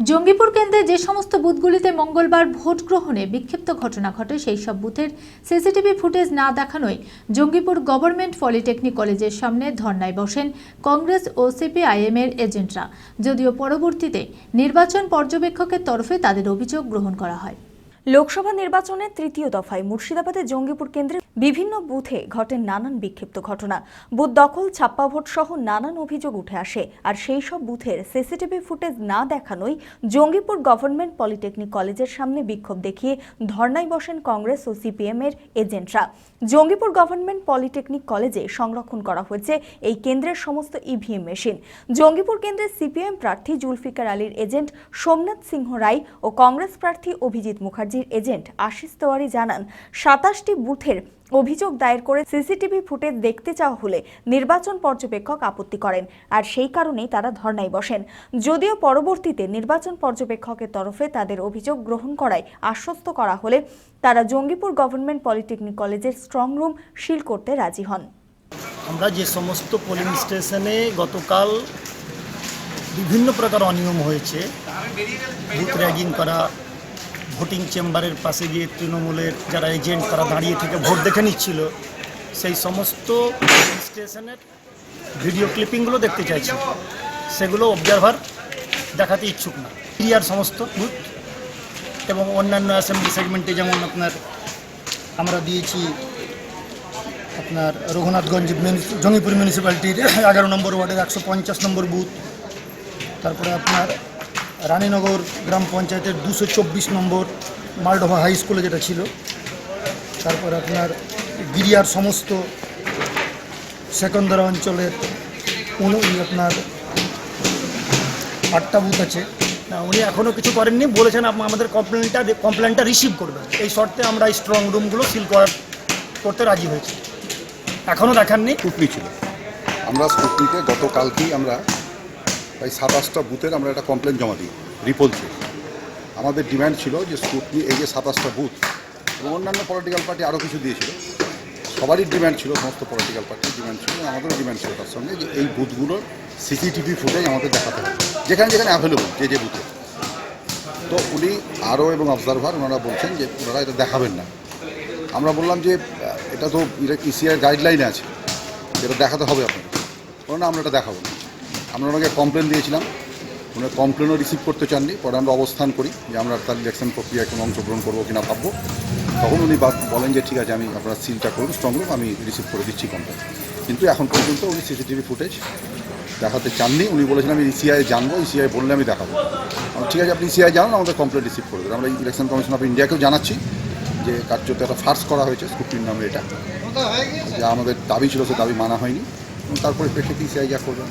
Jangipur কেন্দ্রে যে সমস্ত বুথগুলিতে মঙ্গলবার ভোট গ্রহণে বিক্ষিপ্ত ঘটনা ঘটে, সেই সব বুথের সিসিটিভি ফুটেজ না দেখানোয় জঙ্গিপুর গভর্নমেন্ট পলিটেকনিক কলেজের সামনে ধর্নায় বসেন কংগ্রেস ও সিপিআইএম এর এজেন্টরা। যদিও পরবর্তীতে নির্বাচন পর্যবেক্ষকের তরফে তাদের অভিযোগ গ্রহণ করা হয়। লোকসভা নির্বাচনের তৃতীয় দফায় মুর্শিদাবাদের জঙ্গিপুর কেন্দ্রে বিভিন্ন বুথে ঘটে নানান বিক্ষিপ্ত ঘটনা। বুথ দখল, ছাপ্পা ভোট সহ নানান অভিযোগ উঠে আসে। আর সেই সব বুথের সিসিটিভি ফুটেজ না দেখানোই জঙ্গিপুর গভর্নমেন্ট পলিটেকনিক কলেজের সামনে বিক্ষোভ দেখিয়ে ধর্নায় বসেন কংগ্রেস ও সিপিএম এর এজেন্টরা। জঙ্গিপুর গভর্নমেন্ট পলিটেকনিক কলেজে সংরক্ষণ করা হয়েছে এই কেন্দ্রের সমস্ত ইভিএম মেশিন। জঙ্গিপুর কেন্দ্রের সিপিএম প্রার্থী জুলফিকার আলীর এজেন্ট সোমনাথ সিংহ রায় ও কংগ্রেস প্রার্থী অভিজিৎ মুখার্জির এজেন্ট আশিস তেওয়ারি জানান, সাতাশটি বুথের অভিযোগ দায়ের করে সিসিটিভি ফুটেজ দেখতে চাওয়া হলে নির্বাচন পর্যবেক্ষক আপত্তি করেন, আর সেই কারণেই তারা ধর্নায় বসেন। যদিও পরবর্তীতে নির্বাচন পর্যবেক্ষকের তরফে তাদের অভিযোগ গ্রহণ করায় আশ্বস্ত করা হলে তারা জঙ্গিপুর গভর্নমেন্ট পলিটেকনিক কলেজের স্ট্রং রুম সিল করতে রাজি হন। আমরা যে সমস্ত পোলিং স্টেশনে গতকাল বিভিন্ন প্রকার অনিয়ম হয়েছে বুথ র্যাগিং করা ভোটিং চেম্বারের পাশে গিয়ে তৃণমূলের যারা এজেন্ট তারা দাঁড়িয়ে থেকে ভোট দেখে নিচ্ছিল। সেই সমস্ত স্টেশনের ভিডিও ক্লিপিংগুলো দেখতে চাইছি। সেগুলো অবজারভার দেখাতে ইচ্ছুক না। এরিয়ার সমস্ত বুথ এবং অন্যান্য অ্যাসেম্বলি সেগমেন্টে যেমন আপনার আমরা দিয়েছি আপনার রঘুনাথগঞ্জ জঙ্গিপুর মিউনিসিপ্যালিটির এগারো নম্বর ওয়ার্ডের একশো পঞ্চাশ নম্বর বুথ তারপরে আপনার রানীনগর গ্রাম পঞ্চায়েতের দুশো চব্বিশ নম্বর মালডোভা হাই স্কুলে যেটা ছিল তারপর আপনার গিরিয়ার সমস্ত সেকন্দরা অঞ্চলের কোনো আপনার আটটা বুথ আছে। না উনি এখনও কিছু করেননি বলেছেন আমাদের কমপ্লেনটা কমপ্লেনটা রিসিভ করবেন। এই শর্তে আমরা এই স্ট্রং রুমগুলো সিল করার করতে রাজি হয়েছি। এখনও দেখাননি। স্কুটনি ছিল। আমরা স্কুটনিতে গতকালকেই আমরা প্রায় সাতাশটা বুথের আমরা একটা কমপ্লেন জমা দিই রিপোর্টে আমাদের ডিম্যান্ড ছিল যে স্কুটনি এই যে সাতাশটা বুথ এবং অন্যান্য পলিটিক্যাল পার্টি আরও কিছু দিয়েছিল। সবারই ডিম্যান্ড ছিল, সমস্ত পলিটিক্যাল পার্টির ডিম্যান্ড ছিল, আমাদেরও ডিম্যান্ড ছিল তার সঙ্গে যে এই বুথগুলোর সিসিটিভি ফুটেজ আমাদের দেখাতে হবে, যেখানে যেখানে অ্যাভেলেবল যে যে বুথে। তো উনি আরও এবং অবজারভার ওনারা বলছেন যে ওনারা এটা দেখাবেন না। আমরা বললাম যে এটা তো ইসিআর গাইডলাইনে আছে যেটা দেখাতে হবে আপনাকে। না, আমরা এটা দেখাবো না। আমরা ওনাকে কমপ্লেন দিয়েছিলাম। উনি কমপ্লেনও রিসিভ করতে চাননি। পরে আমরা অবস্থান করি যে আমরা তার ইলেকশন প্রক্রিয়ায় কোনো অংশগ্রহণ করব কিনা ভাববো। তখন উনি বলেন যে, ঠিক আছে, আমি আপনারা সিলটা করুন স্ট্রং রুম আমি রিসিভ করে দিচ্ছি কমপ্লেন কিন্তু এখন পর্যন্ত উনি সিসিটিভি ফুটেজ দেখাতে চাননি। উনি বলেছেন, আমি ইসিআই জানব ইসিআই বললে আমি দেখাবো। ঠিক আছে, আপনি ইসিআই জানান, আমাদের কমপ্লেন রিসিভ করে দেবেন। আমরা ইলেকশন কমিশন অফ ইন্ডিয়াকেও জানাচ্ছি যে, কার্যত একটা ফার্স করা হয়েছে স্কুটির নামে এটা। যা আমাদের দাবি ছিল, সে দাবি মানা হয়নি। এবং তারপরে প্রেক্ষিতে ইসিআই যা করবেন